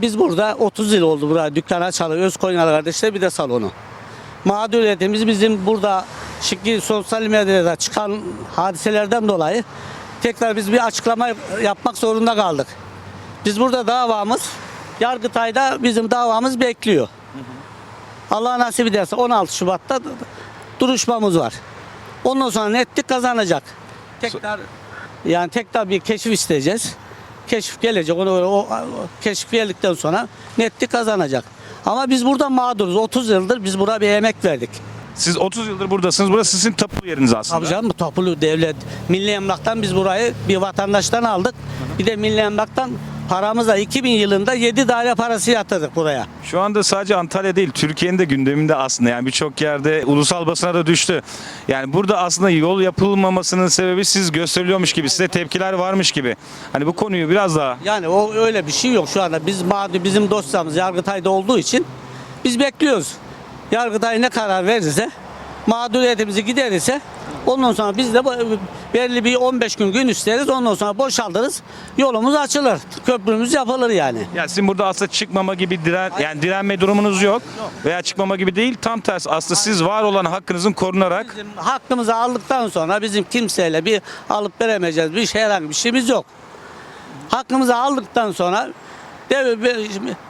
biz burada 30 yıl oldu burada dükkan açalı Öz Konyalı kardeşler bir de salonu. Mağduriyetimiz bizim burada şimdi sosyal medyada çıkan hadiselerden dolayı tekrar biz bir açıklama yapmak zorunda kaldık. Biz burada davamız Yargıtay'da bizim davamız bekliyor. Allah nasip ederse 16 Şubat'ta duruşmamız var. Ondan sonra netlik kazanacak. Tekrar yani tekrar bir keşif isteyeceğiz. Keşif gelecek. Onu o, o keşif geldikten sonra netlik kazanacak. Ama biz burada mağduruz. 30 yıldır biz buraya bir emek verdik. Siz 30 yıldır buradasınız. Burası sizin tapu yeriniz aslında. Tabii canım toplu devlet. Milli Emlak'tan biz burayı bir vatandaştan aldık. Bir de Milli Emlak'tan paramızla 2000 yılında 7 daire parası yatırdık buraya. Şu anda sadece Antalya değil, Türkiye'nin de gündeminde aslında. Yani birçok yerde ulusal basına da düştü. Yani burada aslında yol yapılmamasının sebebi siz gösteriliyormuş gibi, size tepkiler varmış gibi. Hani bu konuyu biraz daha Yani o öyle bir şey yok şu anda. Biz mağdur bizim dosyamız Yargıtay'da olduğu için biz bekliyoruz. Yargıtay ne karar verirse mağduriyetimizi giderirse ondan sonra biz de belirli bir 15 gün gün isteriz. Ondan sonra boşaltırız. Yolumuz açılır. Köprümüz yapılır yani. yani sizin burada aslında çıkmama gibi diren, yani direnme durumunuz yok veya çıkmama gibi değil. Tam tersi aslında siz var olan hakkınızın korunarak Bizim hakkımızı aldıktan sonra bizim kimseyle bir alıp veremeyeceğiz bir şey herhangi bir şeyimiz yok. Hakkımızı aldıktan sonra dev,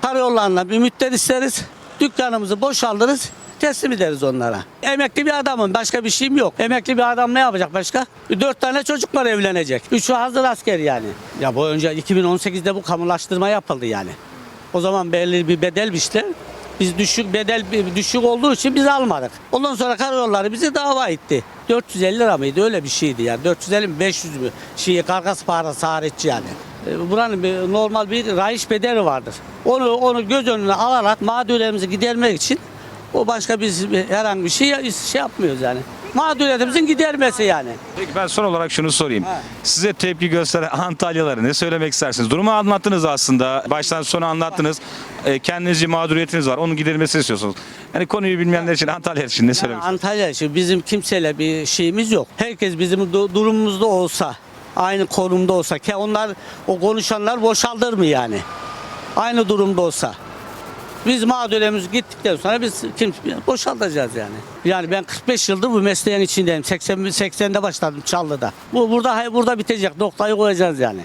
karayollarına bir müddet isteriz. Dükkanımızı boşaltırız. Teslim ederiz onlara. Emekli bir adamım. Başka bir şeyim yok. Emekli bir adam ne yapacak başka? Dört tane çocuk var evlenecek. Üçü hazır asker yani. Ya bu önce 2018'de bu kamulaştırma yapıldı yani. O zaman belli bir bedel biçti. Biz düşük bedel düşük olduğu için biz almadık. Ondan sonra karayolları bizi dava etti. 450 lira mıydı öyle bir şeydi yani. 450 mi 500 mü? Şey karkas parası hariç yani. E, Buranın bir, normal bir rayiç bedeli vardır. Onu onu göz önüne alarak mağduriyetimizi gidermek için o başka biz herhangi bir şey şey yapmıyoruz yani. Mağduriyetimizin gidermesi yani. Peki ben son olarak şunu sorayım. Ha. Size tepki gösteren Antalyalıları ne söylemek istersiniz? Durumu anlattınız aslında. Baştan sona anlattınız. E, kendinizce mağduriyetiniz var. Onun giderilmesini istiyorsunuz. Yani konuyu bilmeyenler için Antalya için ne söylemek istersiniz? Antalya için bizim kimseyle bir şeyimiz yok. Herkes bizim du- durumumuzda olsa, aynı konumda olsa ki onlar o konuşanlar boşaldır mı yani? Aynı durumda olsa. Biz mağduriyetimiz gittikten sonra biz kim boşaltacağız yani. Yani ben 45 yıldır bu mesleğin içindeyim. 80 80'de başladım Çallı'da. Bu burada burada bitecek. Noktayı koyacağız yani.